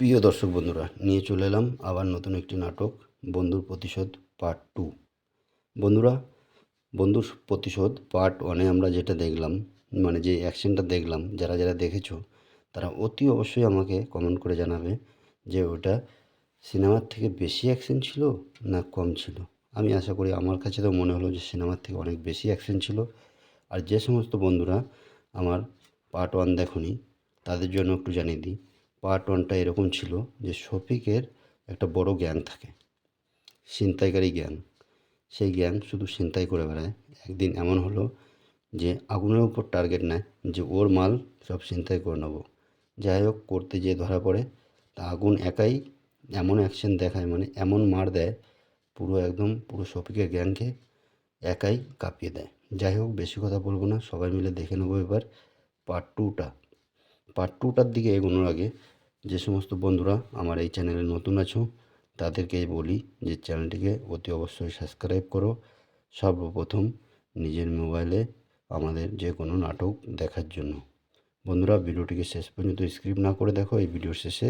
প্রিয় দর্শক বন্ধুরা, নিয়ে চলে এলাম আবার নতুন একটি নাটক, বন্ধুর প্রতিশোধ পার্ট টু। বন্ধুরা, বন্ধুর প্রতিশোধ পার্ট ওয়ানে আমরা যেটা দেখলাম মানে যে অ্যাকশনটা দেখলাম, যারা যারা দেখেছ, তারা অতি অবশ্যই আমাকে কমেন্ট করে জানাবে যে ওটা সিনেমার থেকে বেশি অ্যাকশন ছিল না কম ছিল। আমি আশা করি আমার কাছে তো মনে হলো যে সিনেমার থেকে অনেক বেশি অ্যাকশন ছিল। আর যে সমস্ত বন্ধুরা আমার পার্ট ওয়ান দেখনি, তাদের জন্য একটু জানিয়ে দিই। পার্ট ওয়ানটা এরকম ছিল যে শফিকের একটা বড় জ্ঞান থাকে, ছিনতাইকারী জ্ঞান। সেই জ্ঞান শুধু ছিনতাই করে বেড়ায়। একদিন এমন হলো যে আগুনের উপর টার্গেট নেয় যে ওর মাল সব ছিনতাই করে নেব। যাই হোক, করতে যেয়ে ধরা পড়ে। তা আগুন একাই এমন অ্যাকশন দেখায় মানে এমন মার দেয়, পুরো একদম পুরো শফিকের জ্ঞানকে একাই কাঁপিয়ে দেয়। যাই হোক, বেশি কথা বলব না, সবাই মিলে দেখে নেব এবার পার্ট টুটা পার্ট টুটার দিকে এগোনোর আগে যে সমস্ত বন্ধুরা আমার এই চ্যানেলে নতুন আছো, তাদেরকে বলি যে চ্যানেলটিকে অতি অবশ্যই সাবস্ক্রাইব করো। সর্বপ্রথম নিজের মোবাইলে আমাদের যে কোনো নাটক দেখার জন্য। বন্ধুরা, ভিডিওটিকে শেষ পর্যন্ত স্ক্রিপ্ট না করে দেখো, এই ভিডিওর শেষে।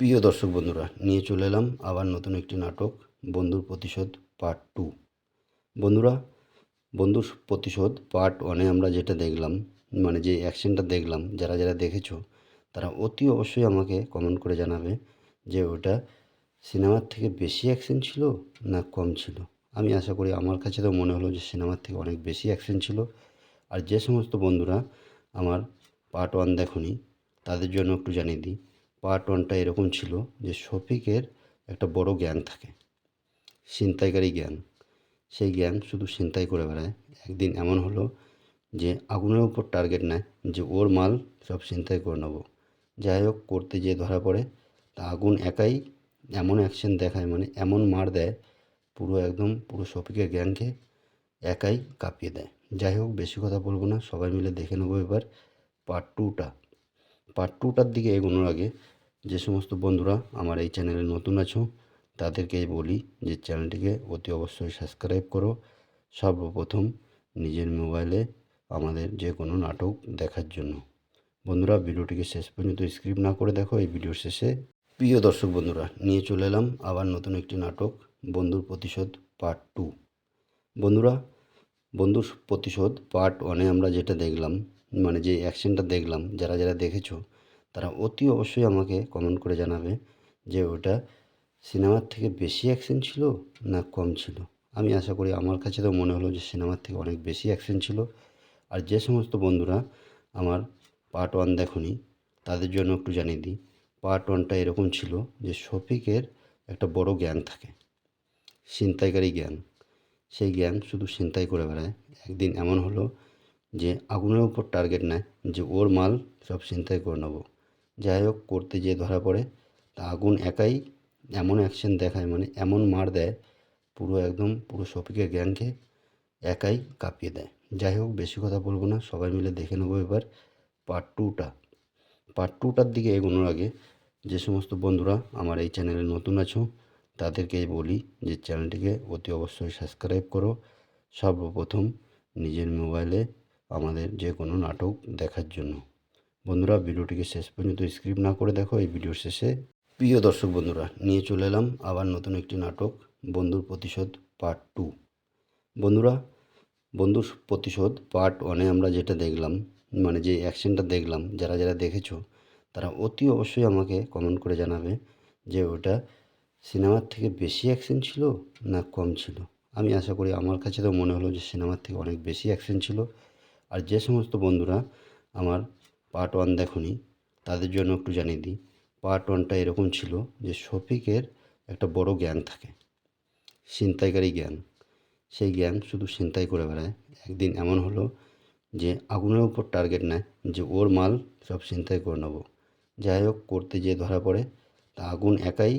প্রিয় দর্শক বন্ধুরা, নিয়ে চলে এলাম আবার নতুন একটি নাটক, বন্ধুর প্রতিশোধ পার্ট টু। বন্ধুরা, বন্ধুর প্রতিশোধ পার্ট ওয়ানে আমরা যেটা দেখলাম মানে যে অ্যাকশনটা দেখলাম, যারা যারা দেখেছ তারা অতি অবশ্যই আমাকে কমেন্ট করে জানাবে যে ওটা সিনেমার থেকে বেশি অ্যাকশন ছিল না কম ছিল। আমি আশা করি আমার কাছে তো মনে হলো যে সিনেমার থেকে অনেক বেশি অ্যাকশন ছিল। আর যে সমস্ত বন্ধুরা আমার পার্ট ওয়ান দেখনি, তাদের জন্য একটু জানিয়ে দিই পার্ট ওয়ানটা এরকম ছিল যে শফিকের একটা বড় গ্যাং থাকে, ছিনতাইকারী গ্যাং সেই গ্যাং শুধু ছিনতাই করে বেড়ায়। একদিন এমন হলো যে আগুনের উপর টার্গেট নেয় যে ওর মাল সব ছিনতাই করে নেব। যাই হোক করতে যেয়ে ধরা পড়ে। তা আগুন একাই এমন অ্যাকশন দেখায় মানে এমন মার দেয়, পুরো একদম পুরো শফিকের গ্যাংকে একাই কাঁপিয়ে দেয়। যাই হোক, বেশি কথা বলব না, সবাই মিলে দেখে নেব এবার পার্ট টুটা পার্ট টুটার দিকে এগোনোর আগে যে সমস্ত বন্ধুরা আমার এই চ্যানেলে নতুন আছো, তাদেরকে বলি যে চ্যানেলটিকে অতি অবশ্যই সাবস্ক্রাইব করো। সর্বপ্রথম নিজের মোবাইলে আমাদের যে কোনো নাটক দেখার জন্য। বন্ধুরা, ভিডিওটিকে শেষ পর্যন্ত স্ক্রিপ্ট না করে দেখো, এই ভিডিওর শেষে। প্রিয় দর্শক বন্ধুরা, নিয়ে চলে এলাম আবার নতুন একটি নাটক, বন্ধুর প্রতিশোধ পার্ট টু। বন্ধুরা, বন্ধুর প্রতিশোধ পার্ট ওয়ানে আমরা যেটা দেখলাম মানে যে অ্যাকশনটা দেখলাম, যারা যারা দেখেছ, তারা অতি অবশ্যই আমাকে কমেন্ট করে জানাবে যে ওটা সিনেমার থেকে বেশি অ্যাকশন ছিল না কম ছিল। আমি আশা করি আমার কাছে তো মনে হলো যে সিনেমার থেকে অনেক বেশি অ্যাকশন ছিল। আর যে সমস্ত বন্ধুরা আমার পার্ট ওয়ান দেখনি, তাদের জন্য একটু জানিয়ে দিই। পার্ট ওয়ানটা এরকম ছিল যে শফিকের একটা বড় জ্ঞান থাকে, ছিনতাইকারী জ্ঞান। সেই জ্ঞান শুধু ছিনতাই করে বেড়ায়। একদিন এমন হলো যে আগুনের উপর টার্গেট নেয় যে ওর মাল সব ছিনতাই করে নেব। যাই হোক, করতে যেয়ে ধরা পড়ে। তা আগুন একাই এমন অ্যাকশন দেখায় মানে এমন মার দেয়, পুরো একদম পুরো শফিকের জ্ঞানকে একাই কাঁপিয়ে দেয়। যাই হোক, বেশি কথা বলব না, সবাই মিলে দেখে নেব এবার। পার্ট টুটা পার্ট টুটার দিকে এগোনোর আগে যে সমস্ত বন্ধুরা আমার এই চ্যানেলে নতুন আছো, তাদেরকে বলি যে চ্যানেলটিকে অতি অবশ্যই সাবস্ক্রাইব করো। সর্বপ্রথম নিজের মোবাইলে আমাদের যে কোনো নাটক দেখার জন্য। বন্ধুরা, ভিডিওটিকে শেষ পর্যন্ত স্ক্রিপ্ট না করে দেখো, এই ভিডিওর শেষে। প্রিয় দর্শক বন্ধুরা, নিয়ে চলে এলাম আবার নতুন একটি নাটক, বন্ধুর প্রতিশোধ পার্ট টু বন্ধুরা, বন্ধুর প্রতিশোধ পার্ট ওয়ানে আমরা যেটা দেখলাম মানে যে অ্যাকশনটা দেখলাম, যারা যারা দেখেছ, তারা অতি অবশ্যই আমাকে কমেন্ট করে জানাবে যে ওটা সিনেমার থেকে বেশি অ্যাকশন ছিল না কম ছিল। আমি আশা করি আমার কাছে তো মনে হলো যে সিনেমার থেকে অনেক বেশি অ্যাকশন ছিল। আর যে সমস্ত বন্ধুরা আমার পার্ট ওয়ান দেখনি, তাদের জন্য একটু জানিয়ে দিই পার্ট ওয়ানটা এরকম ছিল যে শফিকের একটা বড় গ্যাং থাকে, ছিনতাইকারী গ্যাং সেই গ্যাং শুধু ছিনতাই করে বেড়ায়। একদিন এমন হলো যে আগুনের উপর টার্গেট নেয়, যে ওর মাল সব ছিনতাই করে নেব। যাই হোক, করতে যেয়ে ধরা পড়ে। তা আগুন একাই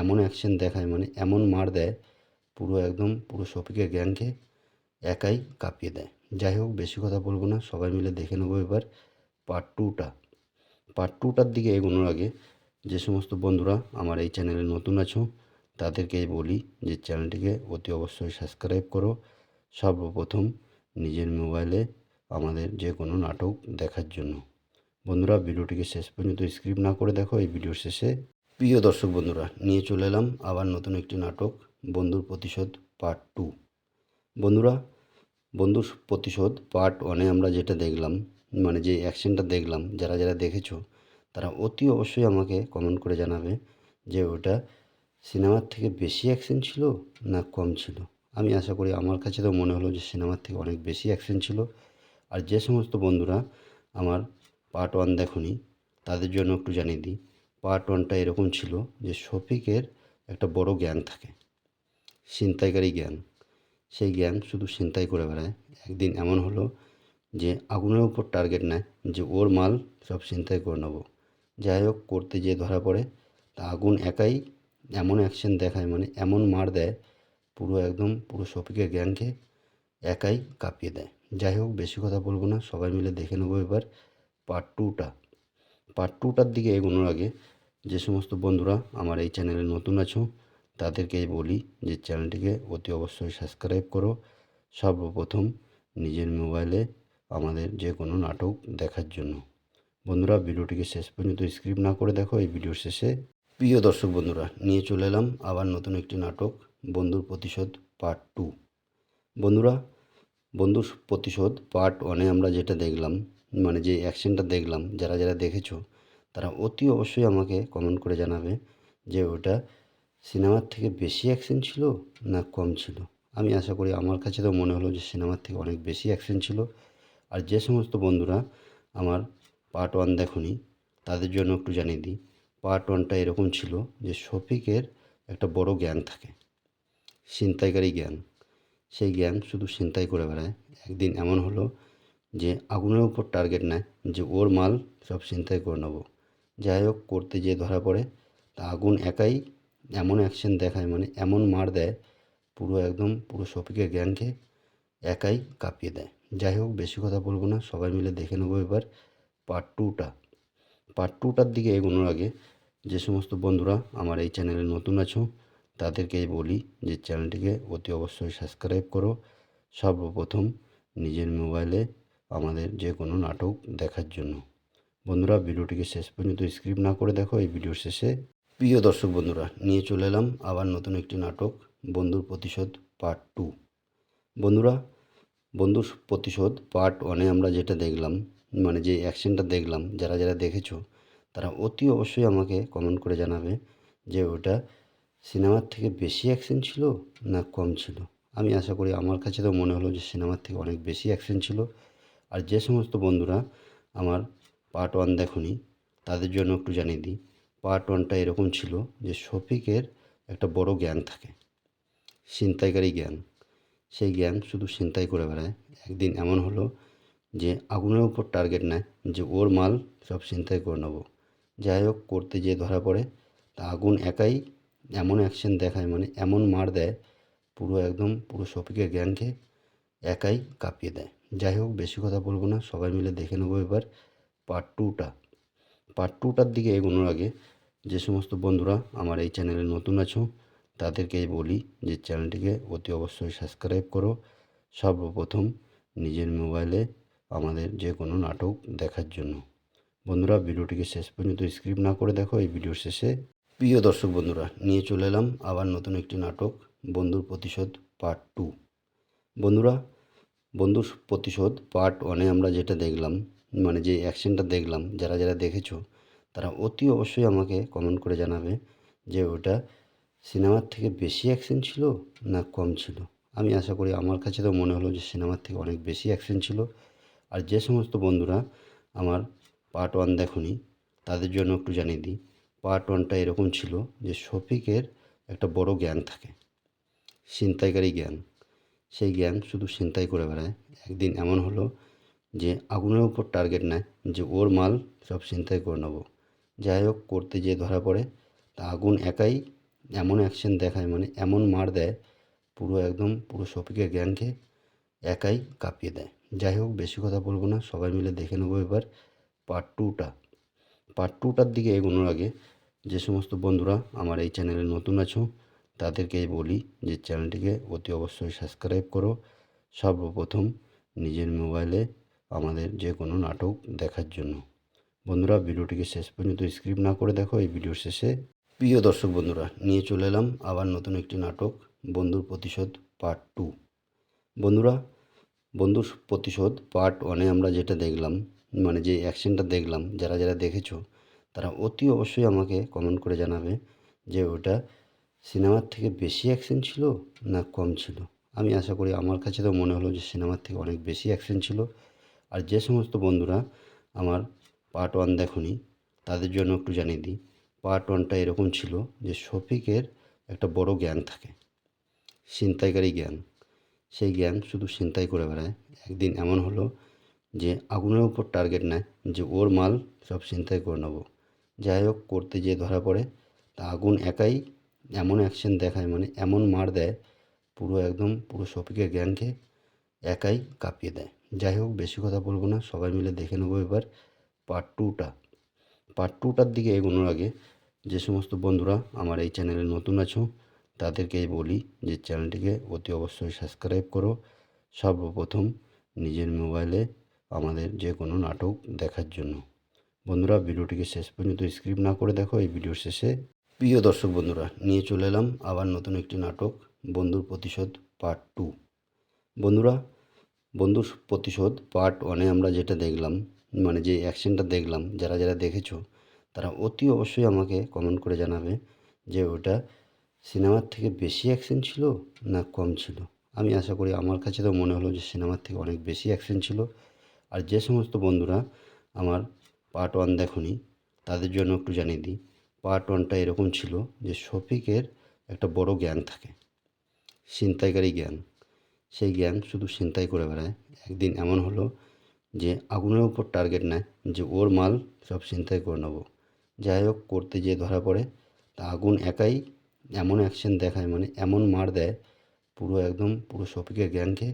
এমন অ্যাকশন দেখায় মানে এমন মার দেয়, পুরো একদম পুরো শফিকের গ্যাংকে একাই কাঁপিয়ে দেয়। যাই হোক, বেশি কথা বলব না, সবাই মিলে দেখে নেব এবার পার্ট টুটা পার্ট টুটার দিকে এগোনোর আগে যে সমস্ত বন্ধুরা আমার এই চ্যানেলে নতুন আছো, তাদেরকে বলি যে চ্যানেলটিকে অতি অবশ্যই সাবস্ক্রাইব করো। সর্বপ্রথম নিজের মোবাইলে আমাদের যে কোনো নাটক দেখার জন্য। বন্ধুরা, ভিডিওটিকে শেষ পর্যন্ত স্ক্রিপ্ট না করে দেখো, এই ভিডিওর শেষে প্রিয় দর্শক বন্ধুরা, নিয়ে চলে এলাম আবার নতুন একটি নাটক, বন্ধুর প্রতিশোধ পার্ট টু। বন্ধুরা, বন্ধুর প্রতিশোধ পার্ট ওয়ানে আমরা যেটা দেখলাম মানে যে অ্যাকশনটা দেখলাম, যারা যারা দেখেছ, তারা অতি অবশ্যই আমাকে কমেন্ট করে জানাবে যে ওটা সিনেমার থেকে বেশি অ্যাকশন ছিল না কম ছিল। আমি আশা করি আমার কাছে তো মনে হলো যে সিনেমার থেকে অনেক বেশি অ্যাকশন ছিল। আর যে সমস্ত বন্ধুরা আমার পার্ট ওয়ান দেখনি, তাদের জন্য একটু জানিয়ে দিই। পার্ট ওয়ানটা এরকম ছিল যে শফিকের একটা বড় গ্যাং থাকে, ছিনতাইকারী গ্যাং সেই গ্যাং শুধু ছিনতাই করে বেড়ায়। একদিন এমন হলো যে আগুনের উপর টার্গেট নেয় যে ওর মাল সব ছিনতাই করে নেব। যাই হোক, করতে যেয়ে ধরা পড়ে। তা আগুন একাই এমন অ্যাকশন দেখায় মানে এমন মার দেয়, পুরো একদম পুরো শফিকের গ্যাংকে একাই কাঁপিয়ে দেয়। যাই হোক, বেশি কথা বলব না, সবাই মিলে দেখে নেব এবার পার্ট টুটা পার্ট টুটার দিকে এগোনোর আগে যে সমস্ত বন্ধুরা আমার এই চ্যানেলে নতুন আছো, তাদেরকে বলি যে চ্যানেলটিকে অতি অবশ্যই সাবস্ক্রাইব করো। সর্বপ্রথম নিজের মোবাইলে আমাদের যে কোনো নাটক দেখার জন্য। বন্ধুরা, ভিডিওটিকে শেষ পর্যন্ত স্ক্রিপ্ট না করে দেখো, এই ভিডিওর শেষে প্রিয় দর্শক বন্ধুরা, নিয়ে চলে এলাম আবার নতুন একটি নাটক, বন্ধুর প্রতিশোধ পার্ট টু বন্ধুরা বন্ধুর প্রতিশোধ পার্ট ওয়ানে আমরা যেটা দেখলাম মানে যে অ্যাকশনটা দেখলাম, যারা যারা দেখেছ, তারা অতি অবশ্যই আমাকে কমেন্ট করে জানাবে যে ওটা সিনেমার থেকে বেশি অ্যাকশন ছিল না কম ছিল। আমি আশা করি আমার কাছে তো মনে হলো যে সিনেমার থেকে অনেক বেশি অ্যাকশন ছিল। আর যে সমস্ত বন্ধুরা আমার পার্ট ওয়ান দেখনি, তাদের জন্য একটু জানিয়ে দিই পার্ট ওয়ানটা এরকম ছিল যে শফিকের একটা বড় গ্যাং থাকে ছিনতাইকারী গ্যাং সেই গ্যাং শুধু ছিনতাই করে বেড়ায়। একদিন এমন হলো যে আগুনের উপর টার্গেট নেয় যে ওর মাল সব ছিনতাই করে নেব। যাই হোক, করতে যেয়ে ধরা পড়ে। তা আগুন একাই এমন অ্যাকশন দেখায় মানে এমন মার দেয়, পুরো একদম পুরো শফিকের গ্যাংকে একাই কাঁপিয়ে দেয়। যাই হোক, বেশি কথা বলব না, সবাই মিলে দেখে নেব এবার পার্ট টুটা পার্ট টুটার দিকে এগোনোর আগে যে সমস্ত বন্ধুরা আমার এই চ্যানেলে নতুন আছো তাদেরকে বলি যে চ্যানেলটিকে অতি অবশ্যই সাবস্ক্রাইব করো। সর্বপ্রথম নিজের মোবাইলে আমাদের যে কোনো নাটক দেখার জন্য। বন্ধুরা, ভিডিওটিকে শেষ পর্যন্ত স্ক্রিপ্ট না করে দেখো, এই ভিডিওর শেষে। প্রিয় দর্শক বন্ধুরা, নিয়ে চলে এলাম আবার নতুন একটি নাটক, বন্ধুর প্রতিশোধ পার্ট টু। বন্ধুরা, বন্ধুর প্রতিশোধ পার্ট ওয়ানে আমরা যেটা দেখলাম মানে যে অ্যাকশনটা দেখলাম, যারা যারা দেখেছ, তারা অতি অবশ্যই আমাকে কমেন্ট করে জানাবে যে ওটা সিনেমার থেকে বেশি অ্যাকশন ছিল না কম ছিল? আমি আশা করি আমার কাছে তো মনে হলো যে সিনেমার থেকে অনেক বেশি অ্যাকশন ছিল। আর যে সমস্ত বন্ধুরা আমার পার্ট ওয়ান দেখনি, তাদের জন্য একটু জানিয়ে দিই পার্ট ওয়ানটা এরকম ছিল যে শফিকের একটা বড় গ্যাং থাকে, ছিনতাইকারী গ্যাং সেই গ্যাং শুধু ছিনতাই করে বেড়ায়। একদিন এমন হলো যে আগুনের উপর টার্গেট নেয় যে ওর মাল সব ছিনতাই করে নেব। যাই হোক, করতে যেয়ে ধরা পড়ে। তা আগুন একাই এমন অ্যাকশন দেখায় মানে এমন মার দেয়, পুরো একদম, পুরো শফিকের গ্যাংকে একাই কাঁপিয়ে দেয়। যাই হোক, বেশি কথা বলব না, সবাই মিলে দেখে নেব এবার পার্ট টুটা পার্ট টুটার দিকে এগোনোর আগে, যে সমস্ত বন্ধুরা আমার এই চ্যানেলে নতুন আছো তাদেরকে বলি যে চ্যানেলটিকে অতি অবশ্যই সাবস্ক্রাইব করো। সর্বপ্রথম নিজের মোবাইলে আমাদের যে কোনো নাটক দেখার জন্য। বন্ধুরা ভিডিওটিকে শেষ পর্যন্ত স্ক্রিপ্ট না করে দেখো, এই ভিডিওর শেষে প্রিয় দর্শক বন্ধুরা, নিয়ে চলে এলাম আবার নতুন একটি নাটক, বন্ধুর প্রতিশোধ পার্ট টু। বন্ধুরা, বন্ধুর প্রতিশোধ পার্ট ওয়ানে আমরা যেটা দেখলাম মানে যে অ্যাকশনটা দেখলাম, যারা যারা দেখেছ, তারা অতি অবশ্যই আমাকে কমেন্ট করে জানাবে যে ওটা সিনেমার থেকে বেশি অ্যাকশন ছিল না কম ছিল। আমি আশা করি আমার কাছে তো মনে হলো যে সিনেমার থেকে অনেক বেশি অ্যাকশন ছিল। আর যে সমস্ত বন্ধুরা আমার পার্ট ওয়ান দেখনি, তাদের জন্য একটু জানিয়ে দিই। পার্ট ওয়ানটা এরকম ছিল যে শফিকের একটা বড় জ্ঞান থাকে, ছিনতাইকারী জ্ঞান। সেই জ্ঞান শুধু ছিনতাই করে বেড়ায়। একদিন এমন হলো যে আগুনের উপর টার্গেট নেয় যে ওর মাল সব ছিনতাই করে নেব। যাই হোক, করতে যেয়ে ধরা পড়ে। তা আগুন একাই এমন অ্যাকশন দেখায় মানে এমন মার দেয়, পুরো একদম পুরো শফিকের জ্ঞানকে একাই কাঁপিয়ে দেয়। যাই হোক, বেশি কথা বলব না, সবাই মিলে দেখে নেব এবার পার্ট টুটা পার্ট টুটার দিকে এগোনোর আগে যে সমস্ত বন্ধুরা আমার এই চ্যানেলে নতুন আছো তাদেরকে বলি যে চ্যানেলটিকে অতি অবশ্যই সাবস্ক্রাইব করো। সর্বপ্রথম নিজের মোবাইলে আমাদের যে কোনো নাটক দেখার জন্য। বন্ধুরা, ভিডিওটিকে শেষ পর্যন্ত স্ক্রিপ্ট না করে দেখো, এই ভিডিওর শেষে প্রিয় দর্শক বন্ধুরা, নিয়ে চলে এলাম আবার নতুন একটি নাটক, বন্ধুর প্রতিশোধ পার্ট টু। বন্ধুরা, বন্ধুর প্রতিশোধ পার্ট ওয়ানে আমরা যেটা দেখলাম মানে যে অ্যাকশনটা দেখলাম, যারা যারা দেখেছ তারা অতি অবশ্যই আমাকে কমেন্ট করে জানাবে যে ওটা সিনেমার থেকে বেশি অ্যাকশন ছিল না কম ছিল। আমি আশা করি আমার কাছে তো মনে হলো যে সিনেমার থেকে অনেক বেশি অ্যাকশন ছিল। আর যে সমস্ত বন্ধুরা আমার পার্ট ওয়ান দেখনি, তাদের জন্য একটু জানিয়ে দিই পার্ট ওয়ানটা এরকম ছিল যে শফিকের একটা বড় গ্যাং থাকে, ছিনতাইকারী গ্যাং সেই গ্যাং শুধু ছিনতাই করে বেড়ায়। একদিন এমন হলো যে আগুনের উপর টার্গেট নেয় যে ওর মাল সব ছিনতাই করে নেব। যাই হোক করতে যেয়ে ধরা পড়ে। তা আগুন একাই এমন অ্যাকশন দেখায় মানে এমন মার দেয়, পুরো একদম পুরো শফিকের গ্যাংকে একাই কাঁপিয়ে দেয়। যাই হোক, বেশি কথা বলব না, সবাই মিলে দেখে নেব এবার পার্ট টুটা পার্ট টুটার দিকে এগোনোর আগে যে সমস্ত বন্ধুরা আমার এই চ্যানেলে নতুন আছো তাদেরকেই বলি যে চ্যানেলটিকে অতি অবশ্যই সাবস্ক্রাইব করো। সর্বপ্রথম নিজের মোবাইলে আমাদের যে কোনো নাটক দেখার জন্য। বন্ধুরা, ভিডিওটিকে শেষ পর্যন্ত স্ক্রিপ্ট না করে দেখো, এই ভিডিওর শেষে। প্রিয় দর্শক বন্ধুরা, নিয়ে চলে এলাম আবার নতুন একটি নাটক, বন্ধুর প্রতিশোধ পার্ট টু। বন্ধুরা, বন্ধুর প্রতিশোধ পার্ট ওয়ানে আমরা যেটা দেখলাম মানে যে অ্যাকশনটা দেখলাম, যারা যারা দেখেছ, তারা অতি অবশ্যই আমাকে কমেন্ট করে জানাবে যে ওটা সিনেমার থেকে বেশি অ্যাকশন ছিল না কম ছিল। আমি আশা করি আমার কাছে তো মনে হলো যে সিনেমার থেকে অনেক বেশি অ্যাকশন ছিল। আর যে সমস্ত বন্ধুরা আমার পার্ট ওয়ান দেখনি তাদের জন্য একটু জানিয়ে দিই। পার্ট ওয়ানটা এরকম ছিল যে শফিকের একটা বড় জ্ঞান থাকে, ছিনতাইকারী জ্ঞান। সেই জ্ঞান শুধু ছিনতাই করে বেড়ায়। একদিন এমন হলো যে আগুনের উপর টার্গেট নেয় যে ওর মাল সব ছিনতাই করে নেব। যাই হোক, করতে যেয়ে ধরা পড়ে। তা আগুন একাই এমন অ্যাকশন দেখায় মানে এমন মার দেয়, পুরো একদম পুরো শফিকের জ্ঞানকে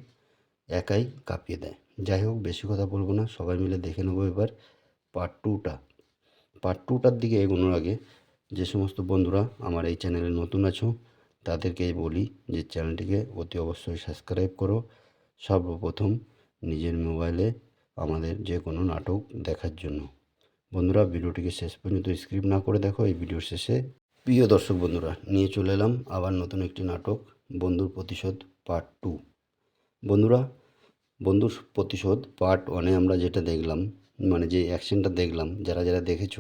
একাই কাঁপিয়ে দেয়। যাই হোক, বেশি কথা বলব না, সবাই মিলে দেখে নেব এবার। পার্ট টুটা পার্ট টুটার দিকে এগোনোর আগে যে সমস্ত বন্ধুরা আমার এই চ্যানেলে নতুন আছো তাদেরকেই বলি যে চ্যানেলটিকে অতি অবশ্যই সাবস্ক্রাইব করো। সর্বপ্রথম নিজের মোবাইলে আমাদের যে কোনো নাটক দেখার জন্য। বন্ধুরা, ভিডিওটিকে শেষ পর্যন্ত স্ক্রিপ্ট না করে দেখো, এই ভিডিওর শেষে। প্রিয় দর্শক বন্ধুরা, নিয়ে চলে এলাম আবার নতুন একটি নাটক, বন্ধুর প্রতিশোধ পার্ট টু বন্ধুরা, বন্ধুর প্রতিশোধ পার্ট ওয়ানে আমরা যেটা দেখলাম মানে যে অ্যাকশনটা দেখলাম, যারা যারা দেখেছ,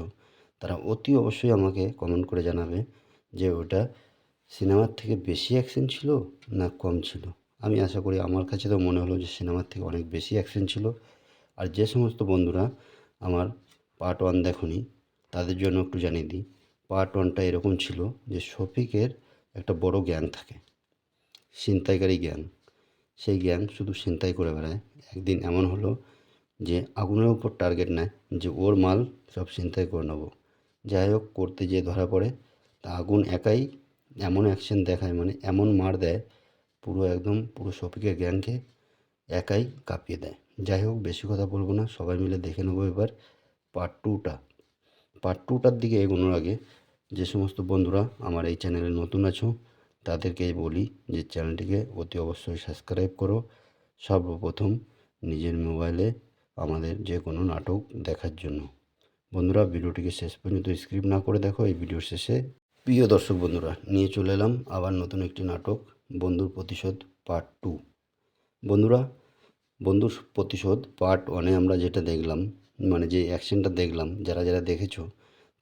তারা অতি অবশ্যই আমাকে কমেন্ট করে জানাবে যে ওটা সিনেমার থেকে বেশি অ্যাকশন ছিল না কম ছিল। আমি আশা করি আমার কাছে তো মনে হলো যে সিনেমার থেকে অনেক বেশি অ্যাকশন ছিল। আর যে সমস্ত বন্ধুরা আমার পার্ট ওয়ান দেখনি, তাদের জন্য একটু জানিয়ে দিই পার্ট ওয়ানটা এরকম ছিল যে শফিকের একটা বড় গ্যাং থাকে, ছিনতাইকারী গ্যাং সেই গ্যাং শুধু ছিনতাই করে বেড়ায়। একদিন এমন হলো যে আগুনের উপর টার্গেট নেয়, যে ওর মাল সব ছিনতাই করে নেব। যাই হোক, করতে যেয়ে ধরা পড়ে। তা আগুন একাই এমন অ্যাকশন দেখায় মানে এমন মার দেয়, পুরো একদম পুরো শফিকের গ্যাংকে একাই কাঁপিয়ে দেয়। যাই হোক, বেশি কথা বলব না, সবাই মিলে দেখে নেব এবার পার্ট টুটা পার্ট টুটার দিকে এগোনোর আগে যে সমস্ত বন্ধুরা আমার এই চ্যানেলে নতুন আছো তাদেরকেই বলি যে চ্যানেলটিকে অতি অবশ্যই সাবস্ক্রাইব করো। সর্বপ্রথম নিজের মোবাইলে আমাদের যে কোনো নাটক দেখার জন্য। বন্ধুরা, ভিডিওটিকে শেষ পর্যন্ত স্ক্রিপ্ট না করে দেখো, এই ভিডিওর শেষে প্রিয় দর্শক বন্ধুরা, নিয়ে চলে এলাম আবার নতুন একটি নাটক, বন্ধুর প্রতিশোধ পার্ট টু। বন্ধুরা, বন্ধুর প্রতিশোধ পার্ট ওয়ানে আমরা যেটা দেখলাম মানে যে অ্যাকশনটা দেখলাম, যারা যারা দেখেছ,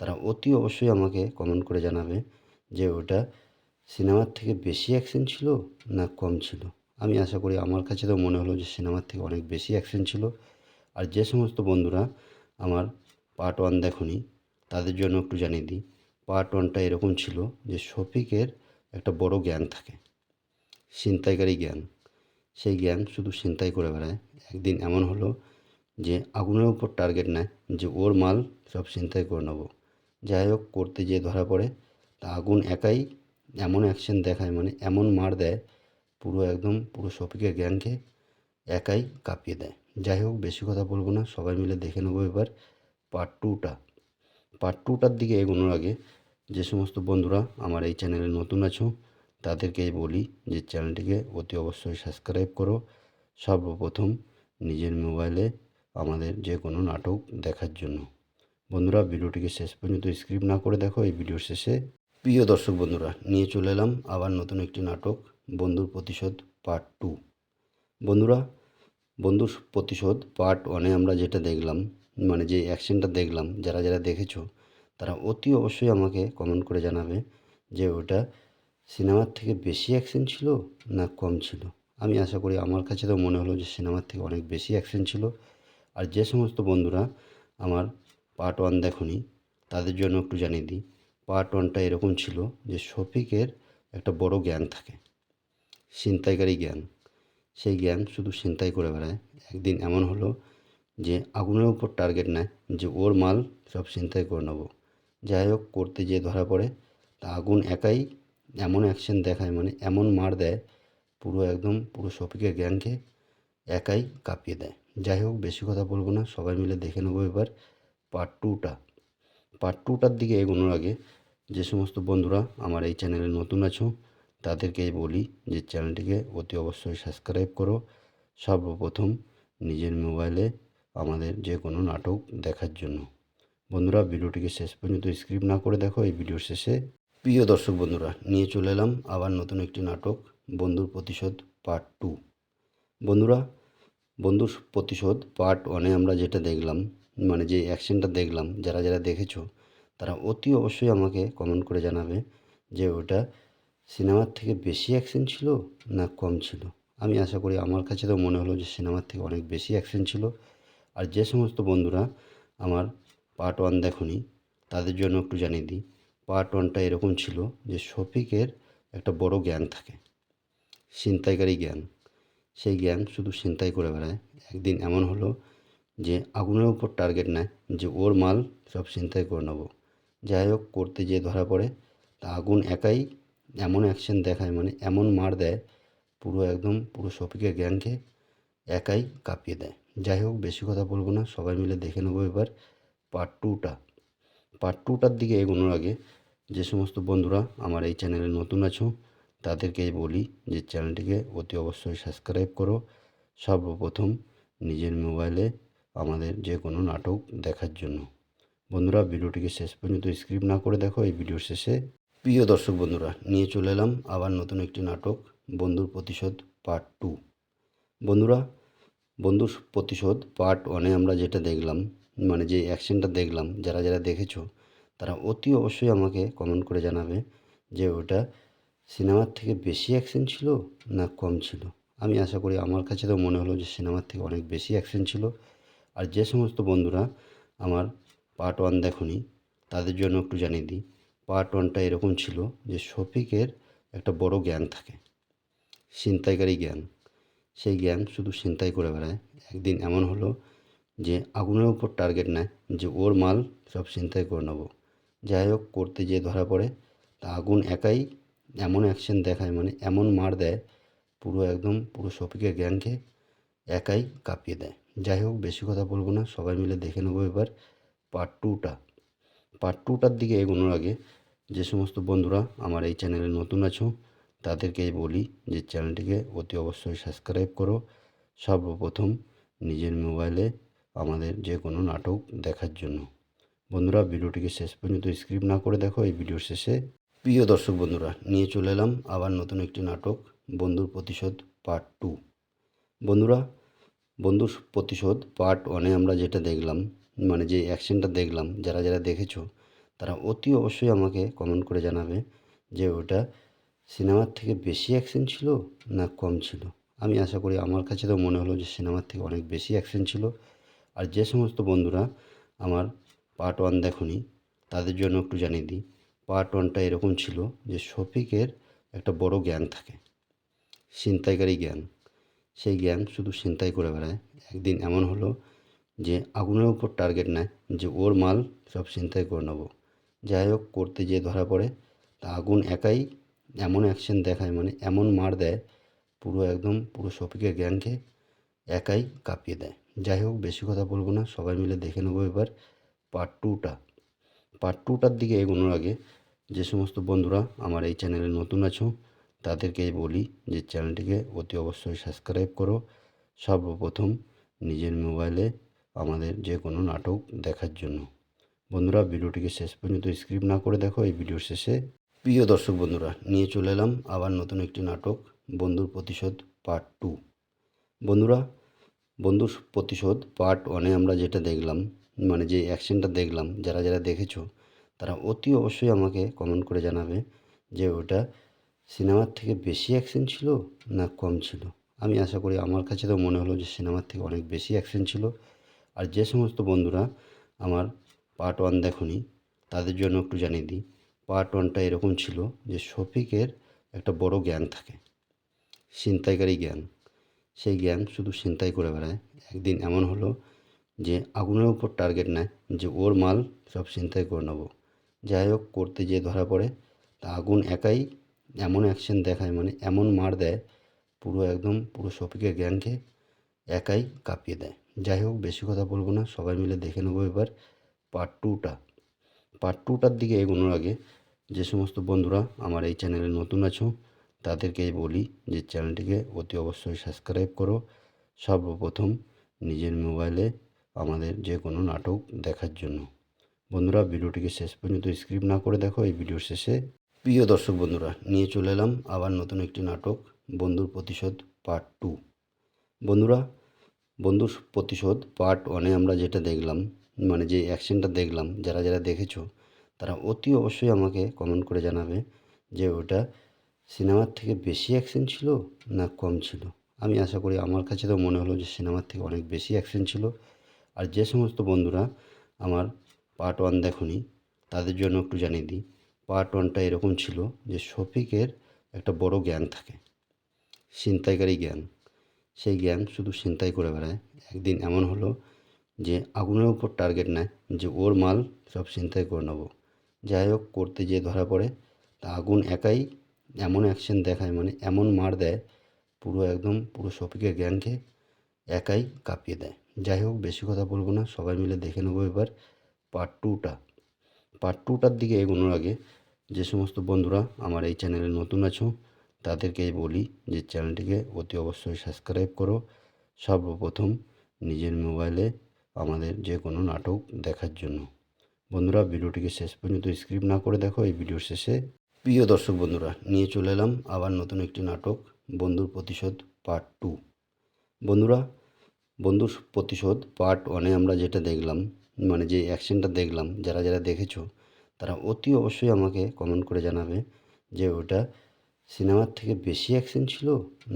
তারা অতি অবশ্যই আমাকে কমেন্ট করে জানাবে যে ওটা সিনেমার থেকে বেশি অ্যাকশন ছিল না কম ছিল। আমি আশা করি আমার কাছে তো মনে হলো যে সিনেমার থেকে অনেক বেশি অ্যাকশন ছিল। আর যে সমস্ত বন্ধুরা আমার পার্ট ওয়ান দেখনি, তাদের জন্য একটু জানিয়ে দিই। পার্ট ওয়ানটা এরকম ছিল যে শফিকের একটা বড় জ্ঞান থাকে, ছিনতাইকারী জ্ঞান। সেই জ্ঞান শুধু ছিনতাই করে বেড়ায়। একদিন এমন হলো যে আগুনের উপর টার্গেট নেয় যে ওর মাল সব ছিনতাই করে নেব। যাই হোক, করতে যেয়ে ধরা পড়ে। তা আগুন একাই এমন অ্যাকশন দেখায় মানে এমন মার দেয়, পুরো একদম পুরো শফিকের জ্ঞানকে একাই কাঁপিয়ে দেয়। যাই হোক, বেশি কথা বলব না, সবাই মিলে দেখে নেব এবার পার্ট টুটা পার্ট টুটার দিকে এগোনোর আগে যে সমস্ত বন্ধুরা আমার এই চ্যানেলে নতুন আছো তাদেরকেই বলি যে চ্যানেলটিকে অতি অবশ্যই সাবস্ক্রাইব করো। সর্বপ্রথম নিজের মোবাইলে আমাদের যে কোনো নাটক দেখার জন্য। বন্ধুরা, ভিডিওটিকে শেষ পর্যন্ত স্ক্রিপ্ট না করে দেখো, এই ভিডিওর শেষে প্রিয় দর্শক বন্ধুরা, নিয়ে চলে এলাম আবার নতুন একটি নাটক, বন্ধুর প্রতিশোধ পার্ট টু বন্ধুরা বন্ধুর প্রতিশোধ পার্ট ওয়ানে আমরা যেটা দেখলাম মানে যে অ্যাকশনটা দেখলাম, যারা যারা দেখেছ, তারা অতি অবশ্যই আমাকে কমেন্ট করে জানাবে যে ওটা সিনেমার থেকে বেশি অ্যাকশন ছিল না কম ছিল। আমি আশা করি আমার কাছে তো মনে হলো যে সিনেমার থেকে অনেক বেশি অ্যাকশন ছিল। আর যে সমস্ত বন্ধুরা আমার পার্ট ওয়ান দেখনি, তাদের জন্য একটু জানিয়ে দিই পার্ট ওয়ানটা এরকম ছিল যে শফিকের একটা বড় জ্ঞান থাকে, ছিনতাইকারী গ্যাং সেই জ্ঞান শুধু ছিনতাই করে বেড়ায়। একদিন এমন হলো যে আগুনের উপর টার্গেট নেয় যে ওর মাল সব ছিনতাই করে নেব। যাই হোক, করতে যেয়ে ধরা পড়ে। তা আগুন একাই এমন অ্যাকশন দেখায় মানে এমন মার দেয়, পুরো একদম পুরো শফিকের জ্ঞানকে একাই কাঁপিয়ে দেয়। যাই হোক, বেশি কথা বলব না, সবাই মিলে দেখে নেব এবার পার্ট টুটা পার্ট টুটার দিকে এগোনোর আগে যে সমস্ত বন্ধুরা আমার এই চ্যানেলে নতুন আছো তাদেরকে বলি যে চ্যানেলটিকে অতি অবশ্যই সাবস্ক্রাইব করো। সর্বপ্রথম নিজের মোবাইলে আমাদের যে কোনো নাটক দেখার জন্য। বন্ধুরা, ভিডিওটিকে শেষ পর্যন্ত স্ক্রিপ্ট না করে দেখো, এই ভিডিওর শেষে। প্রিয় দর্শক বন্ধুরা, নিয়ে চলে এলাম আবার নতুন একটি নাটক, বন্ধুর প্রতিশোধ পার্ট টু। বন্ধুরা, বন্ধুর প্রতিশোধ পার্ট ওয়ানে আমরা যেটা দেখলাম মানে যে অ্যাকশনটা দেখলাম, যারা যারা দেখেছ, তারা অতি অবশ্যই আমাকে কমেন্ট করে জানাবে যে ওটা সিনেমার থেকে বেশি অ্যাকশন ছিল না কম ছিল? আমি আশা করি আমার কাছে তো মনে হলো যে সিনেমার থেকে অনেক বেশি অ্যাকশন ছিল। আর যে সমস্ত বন্ধুরা আমার পার্ট ওয়ান দেখনি, তাদের জন্য একটু জানিয়ে দিই পার্ট ওয়ানটা এরকম ছিল যে শফিকের একটা বড় গ্যাং থাকে, ছিনতাইকারী গ্যাং সেই গ্যাং শুধু ছিনতাই করে বেড়ায়। একদিন এমন হলো যে আগুনের উপর টার্গেট নেয় যে ওর মাল সব ছিনতাই করে নেব। যাই হোক, করতে যেয়ে ধরা পড়ে। তা আগুন একাই এমন অ্যাকশন দেখায় মানে এমন মার দেয়, পুরো একদম পুরো শফিকের গ্যাংকে একাই কাঁপিয়ে দেয়। যাই হোক, বেশি কথা বলব না, সবাই মিলে দেখে নেব এবার পার্ট টুটা পার্ট টুটার দিকে এগোনোর আগে যে সমস্ত বন্ধুরা আমার এই চ্যানেলে নতুন আছো, তাদেরকে বলি যে চ্যানেলটিকে অতি অবশ্যই সাবস্ক্রাইব করো। সর্বপ্রথম নিজের মোবাইলে আমাদের যে কোনো নাটক দেখার জন্য। বন্ধুরা, ভিডিওটিকে শেষ পর্যন্ত স্ক্রিপ্ট না করে দেখো, এই ভিডিওর শেষে প্রিয় দর্শক বন্ধুরা, নিয়ে চলে এলাম আবার নতুন একটি নাটক, বন্ধুর প্রতিশোধ পার্ট টু। বন্ধুরা, বন্ধুর প্রতিশোধ পার্ট ওয়ানে আমরা যেটা দেখলাম মানে যে অ্যাকশনটা দেখলাম, যারা যারা দেখেছ, তারা অতি অবশ্যই আমাকে কমেন্ট করে জানাবে যে ওটা সিনেমার থেকে বেশি অ্যাকশন ছিল না কম ছিল। আমি আশা করি আমার কাছে তো মনে হলো যে সিনেমার থেকে অনেক বেশি অ্যাকশন ছিল। আর যে সমস্ত বন্ধুরা আমার পার্ট ওয়ান দেখনি, তাদের জন্য একটু জানিয়ে দিই। পার্ট ওয়ানটা এরকম ছিল যে শফিকের একটা বড় জ্ঞান থাকে, ছিনতাইকারী জ্ঞান। সেই জ্ঞান শুধু ছিনতাই করে বেড়ায়। একদিন এমন হলো যে আগুনের উপর টার্গেট নেয় যে ওর মাল সব ছিনতাই করে নেব। যাই হোক, করতে যেয়ে ধরা পড়ে। তা আগুন একাই এমন অ্যাকশন দেখায় মানে এমন মার দেয়, পুরো একদম পুরো শফিকের জ্ঞানকে একাই কাঁপিয়ে দেয়। যাই হোক, বেশি কথা বলব না, সবাই মিলে দেখে নেব এবার পার্ট টুটা পার্ট টুটার দিকে এগোনোর আগে যে সমস্ত বন্ধুরা আমার এই চ্যানেলে নতুন আছো তাদেরকে বলি যে চ্যানেলটিকে অতি অবশ্যই সাবস্ক্রাইব করো। সর্বপ্রথম নিজের মোবাইলে আমাদের যে কোনো নাটক দেখার জন্য। বন্ধুরা, ভিডিওটিকে শেষ পর্যন্ত স্ক্রিপ্ট না করে দেখো, এই ভিডিওর শেষে প্রিয় দর্শক বন্ধুরা, নিয়ে চলে এলাম আবার নতুন একটি নাটক, বন্ধুর প্রতিশোধ পার্ট টু। বন্ধুরা, বন্ধুর প্রতিশোধ পার্ট ওয়ানে আমরা যেটা দেখলাম মানে যে অ্যাকশনটা দেখলাম, যারা যারা দেখেছ তারা অতি অবশ্যই আমাকে কমেন্ট করে জানাবে যে ওটা সিনেমার থেকে বেশি অ্যাকশন ছিল না কম ছিল। আমি আশা করি আমার কাছে তো মনে হলো যে সিনেমার থেকে অনেক বেশি অ্যাকশন ছিল। আর যে সমস্ত বন্ধুরা আমার পার্ট ওয়ান দেখনি, তাদের জন্য একটু জানিয়ে দিই পার্ট ওয়ানটা এরকম ছিল যে শফিকের একটা বড় গ্যাং থাকে, ছিনতাইকারী গ্যাং সেই গ্যাং শুধু ছিনতাই করে বেড়ায়। একদিন এমন হলো যে আগুনের উপর টার্গেট নেয় যে ওর মাল সব ছিনতাই করে নেব। যাই হোক করতে যেয়ে ধরা পড়ে। তা আগুন একাই এমন অ্যাকশন দেখায় মানে এমন মার দেয়, পুরো একদম পুরো শফিকের গ্যাংকে একাই কাঁপিয়ে দেয়। যাই হোক, বেশি কথা বলব না, সবাই মিলে দেখে নেব এবার পার্ট টুটা পার্ট টুটার দিকে এগোনোর আগে যে সমস্ত বন্ধুরা আমার এই চ্যানেলে নতুন আছো তাদেরকে বলি যে চ্যানেলটিকে অতি অবশ্যই সাবস্ক্রাইব করো। সর্বপ্রথম নিজের মোবাইলে আমাদের যে কোনো নাটক দেখার জন্য। বন্ধুরা, ভিডিওটিকে শেষ পর্যন্ত স্ক্রিপ্ট না করে দেখো, এই ভিডিওর শেষে। প্রিয় দর্শক বন্ধুরা, নিয়ে চলে এলাম আবার নতুন একটি নাটক, বন্ধুর প্রতিশোধ পার্ট টু। বন্ধুরা, বন্ধুর প্রতিশোধ পার্ট ওয়ানে আমরা যেটা দেখলাম মানে যে অ্যাকশনটা দেখলাম, যারা যারা দেখেছ, তারা অতি অবশ্যই আমাকে কমেন্ট করে জানাবে যে ওটা সিনেমার থেকে বেশি অ্যাকশন ছিল না কম ছিল। আমি আশা করি আমার কাছে তো মনে হলো যে সিনেমার থেকে অনেক বেশি অ্যাকশন ছিল। আর যে সমস্ত বন্ধুরা আমার পার্ট ওয়ান দেখনি, তাদের জন্য একটু জানিয়ে দিই। পার্ট ওয়ানটা এরকম ছিল যে শফিকের একটা বড় গ্যাং থাকে, ছিনতাইকারী গ্যাং সেই গ্যাং শুধু ছিনতাই করে বেড়ায়। একদিন এমন হলো যে আগুনের উপর টার্গেট নেয় যে ওর মাল সব ছিনতাই করে নেব। যাই হোক, করতে যেয়ে ধরা পড়ে। তা আগুন একাই এমন অ্যাকশন দেখায় মানে এমন মার দেয়, পুরো একদম পুরো শফিকের গ্যাংকে একাই কাঁপিয়ে দেয়। যাই হোক, বেশি কথা বলব না, সবাই মিলে দেখে নেব এবার। পার্ট টুটা পার্ট টুটার দিকে এগোনোর আগে যে সমস্ত বন্ধুরা আমার এই চ্যানেলে নতুন আছো তাদেরকে বলি যে চ্যানেলটিকে অতি অবশ্যই সাবস্ক্রাইব করো। সর্বপ্রথম নিজের মোবাইলে আমাদের যে কোনো নাটক দেখার জন্য। বন্ধুরা, ভিডিওটিকে শেষ পর্যন্ত স্ক্রিপ্ট না করে দেখো, এই ভিডিওর শেষে। প্রিয় দর্শক বন্ধুরা, নিয়ে চলে এলাম আবার নতুন একটি নাটক, বন্ধুর প্রতিশোধ পার্ট টু বন্ধুরা, বন্ধুর প্রতিশোধ পার্ট ওয়ানে আমরা যেটা দেখলাম মানে যে অ্যাকশনটা দেখলাম, যারা যারা দেখেছ, তারা অতি অবশ্যই আমাকে কমেন্ট করে জানাবে যে ওটা সিনেমার থেকে বেশি অ্যাকশন ছিল না কম ছিল। আমি আশা করি আমার কাছে তো মনে হলো যে সিনেমার থেকে অনেক বেশি অ্যাকশন ছিল। আর যে সমস্ত বন্ধুরা আমার পার্ট ওয়ান দেখনি, তাদের জন্য একটু জানিয়ে দিই পার্ট ওয়ানটা এরকম ছিল যে শফিকের একটা বড় গ্যাং থাকে, ছিনতাইকারী গ্যাং সেই গ্যাং শুধু ছিনতাই করে বেড়ায়। একদিন এমন হলো যে আগুনের উপর টার্গেট নেয়, যে ওর মাল সব ছিনতাই করে নেব। যাই হোক করতে যেয়ে ধরা পড়ে। তা আগুন একাই এমন অ্যাকশন দেখায় মানে এমন মার দেয়, পুরো একদম পুরো শফিকের গ্যাংকে একাই কাঁপিয়ে দেয়। যাই হোক বেশি কথা বলব না, সবাই মিলে দেখে নেব এবার পার্ট টুটা পার্ট টুটার দিকে এগোনোর আগে যে সমস্ত বন্ধুরা আমার এই চ্যানেলে নতুন আছো তাদেরকে বলি যে চ্যানেলটিকে অতি অবশ্যই সাবস্ক্রাইব করো। সর্বপ্রথম নিজের মোবাইলে আমাদের যে কোনো নাটক দেখার জন্য। বন্ধুরা, ভিডিওটিকে শেষ পর্যন্ত স্ক্রিপ্ট না করে দেখো, এই ভিডিওর শেষে প্রিয় দর্শক বন্ধুরা, নিয়ে চলে এলাম আবার নতুন একটি নাটক, বন্ধুর প্রতিশোধ পার্ট টু। বন্ধুরা, বন্ধুর প্রতিশোধ পার্ট ওয়ানে আমরা যেটা দেখলাম মানে যে অ্যাকশনটা দেখলাম, যারা যারা দেখেছ, তারা অতি অবশ্যই আমাকে কমেন্ট করে জানাবে যে ওটা সিনেমার থেকে বেশি অ্যাকশন ছিল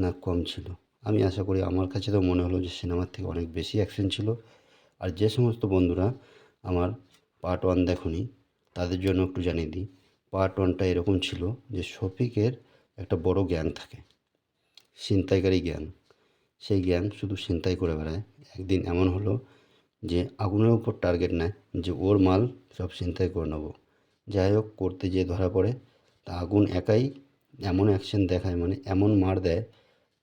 না কম ছিল। আমি আশা করি আমার কাছে তো মনে হলো যে সিনেমার থেকে অনেক বেশি অ্যাকশন ছিল। আর যে সমস্ত বন্ধুরা আমার পার্ট ওয়ান দেখনি, তাদের জন্য একটু জানিয়ে দিই। পার্ট ওয়ানটা এরকম ছিল যে শফিকের একটা বড় জ্ঞান থাকে, ছিনতাইকারী জ্ঞান। সেই জ্ঞান শুধু ছিনতাই করে বেড়ায়। একদিন এমন হলো যে আগুনের উপর টার্গেট নেয় যে ওর মাল সব ছিনতাই করে নেব। যাই হোক, করতে যেয়ে ধরা পড়ে। তা আগুন একাই এমন অ্যাকশন দেখায় মানে এমন মার দেয়,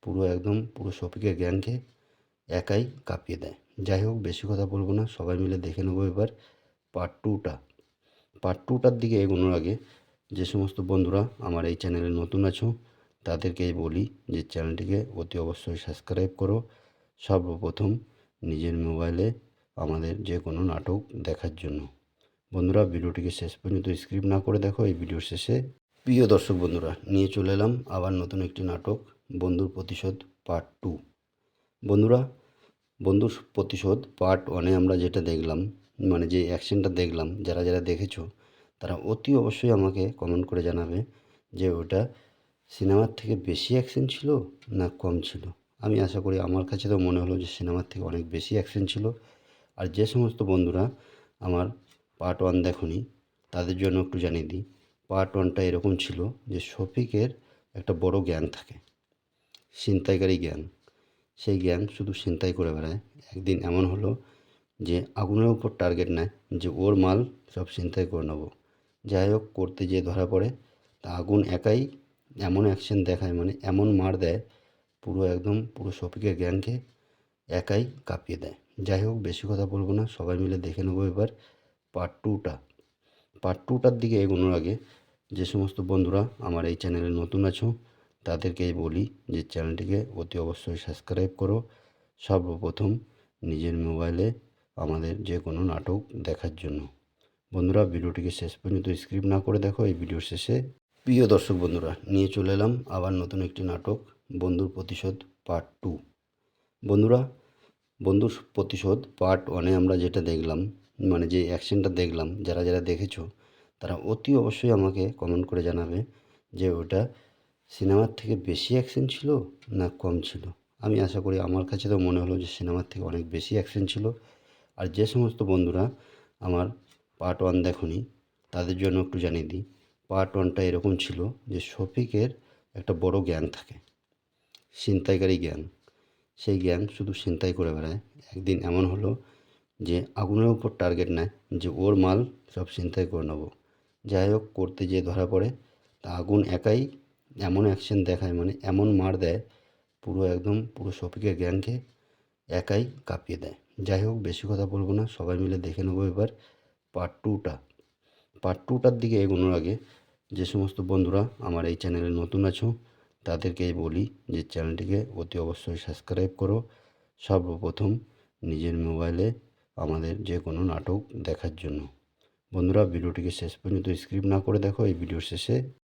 পুরো একদম পুরো শফিকের জ্ঞানকে একাই কাঁপিয়ে দেয়। যাই হোক, বেশি কথা বলব না, সবাই মিলে দেখে নেব এবার পার্ট টুটা পার্ট টুটার দিকে এগোনোর আগে যে সমস্ত বন্ধুরা আমার এই চ্যানেলে নতুন আছো, তাদেরকে বলি যে চ্যানেলটিকে অতি অবশ্যই সাবস্ক্রাইব করো। সর্বপ্রথম নিজের মোবাইলে আমাদের যে কোনো নাটক দেখার জন্য। বন্ধুরা, ভিডিওটিকে শেষ পর্যন্ত স্ক্রিপ্ট না করে দেখো, এই ভিডিওর শেষে। প্রিয় দর্শক বন্ধুরা, নিয়ে চলে এলাম আবার নতুন একটি নাটক, বন্ধুর প্রতিশোধ পার্ট টু বন্ধুরা বন্ধুর প্রতিশোধ পার্ট ওয়ানে আমরা যেটা দেখলাম মানে যে অ্যাকশনটা দেখলাম, যারা যারা দেখেছ, তারা অতি অবশ্যই আমাকে কমেন্ট করে জানাবে যে ওটা সিনেমার থেকে বেশি অ্যাকশন ছিল না কম ছিল। আমি আশা করি আমার কাছে তো মনে হলো যে সিনেমার থেকে অনেক বেশি অ্যাকশন ছিল। আর যে সমস্ত বন্ধুরা আমার পার্ট ওয়ান দেখনি, তাদের জন্য একটু জানিয়ে দিই পার্ট ওয়ানটা এরকম ছিল যে শফিকের একটা বড় জ্ঞান থাকে ছিনতাইকারী গ্যাং সেই জ্ঞান শুধু ছিনতাই করে বেড়ায়। একদিন এমন হলো যে আগুনের উপর টার্গেট নেয় যে ওর মাল সব ছিনতাই করে নেব। যাই হোক, করতে যেয়ে ধরা পড়ে। তা আগুন একাই এমন অ্যাকশন দেখায় মানে এমন মার দেয়, পুরো একদম পুরো শফিকের জ্ঞানকে একাই কাঁপিয়ে দেয়। যাই হোক, বেশি কথা বলব না, সবাই মিলে দেখে নেব এবার পার্ট টুটা পার্ট টুটার দিকে এগোনোর আগে যে সমস্ত বন্ধুরা আমার এই চ্যানেলে নতুন আছো তাদেরকে বলি যে চ্যানেলটিকে অতি অবশ্যই সাবস্ক্রাইব করো। সর্বপ্রথম নিজের মোবাইলে আমাদের যে কোনো নাটক দেখার জন্য। বন্ধুরা, ভিডিওটিকে শেষ পর্যন্ত স্ক্রিপ্ট না করে দেখো। এই ভিডিওর শেষে প্রিয় দর্শক বন্ধুরা, নিয়ে চলে এলাম আবার নতুন একটি নাটক, বন্ধুর প্রতিশোধ পার্ট টু। বন্ধুরা, বন্ধুর প্রতিশোধ পার্ট ওয়ানে আমরা যেটা দেখলাম মানে যে অ্যাকশনটা দেখলাম, যারা যারা দেখেছ, তারা অতি অবশ্যই আমাকে কমেন্ট করে জানাবে যে ওটা সিনেমার থেকে বেশি অ্যাকশন ছিল না কম ছিল? আমি আশা করি আমার কাছে তো মনে হলো যে সিনেমার থেকে অনেক বেশি অ্যাকশন ছিল। আর যে সমস্ত বন্ধুরা আমার পার্ট ওয়ান দেখনি, তাদের জন্য একটু জানিয়ে দিই। পার্ট ওয়ানটা এরকম ছিল যে শফিকের একটা বড় জ্ঞান থাকে, ছিনতাইকারী জ্ঞান। সেই জ্ঞান শুধু ছিনতাই করে বেড়ায়। একদিন এমন হলো যে আগুনের উপর টার্গেট নেয় যে ওর মাল সব ছিনতাই করে নেব। যাই হোক, করতে যেয়ে ধরা পড়ে। তা আগুন একাই এমন অ্যাকশন দেখায় মানে এমন মার দেয়, পুরো একদম পুরো শফিকের গ্যাংকে একাই কাঁপিয়ে দেয়। যাই হোক, বেশি কথা বলব না, সবাই মিলে দেখে নেব এবার পার্ট টুটা পার্ট টুটার দিকে এগোনোর আগে যে সমস্ত বন্ধুরা আমার এই চ্যানেলে নতুন আছো তাদেরকে বলি যে চ্যানেলটিকে অতি অবশ্যই সাবস্ক্রাইব করো। সর্বপ্রথম নিজের মোবাইলে আমাদের যে কোনো নাটক দেখার জন্য। বন্ধুরা, ভিডিওটিকে শেষ পর্যন্ত স্ক্রিপ্ট না করে দেখো, এই ভিডিওর শেষে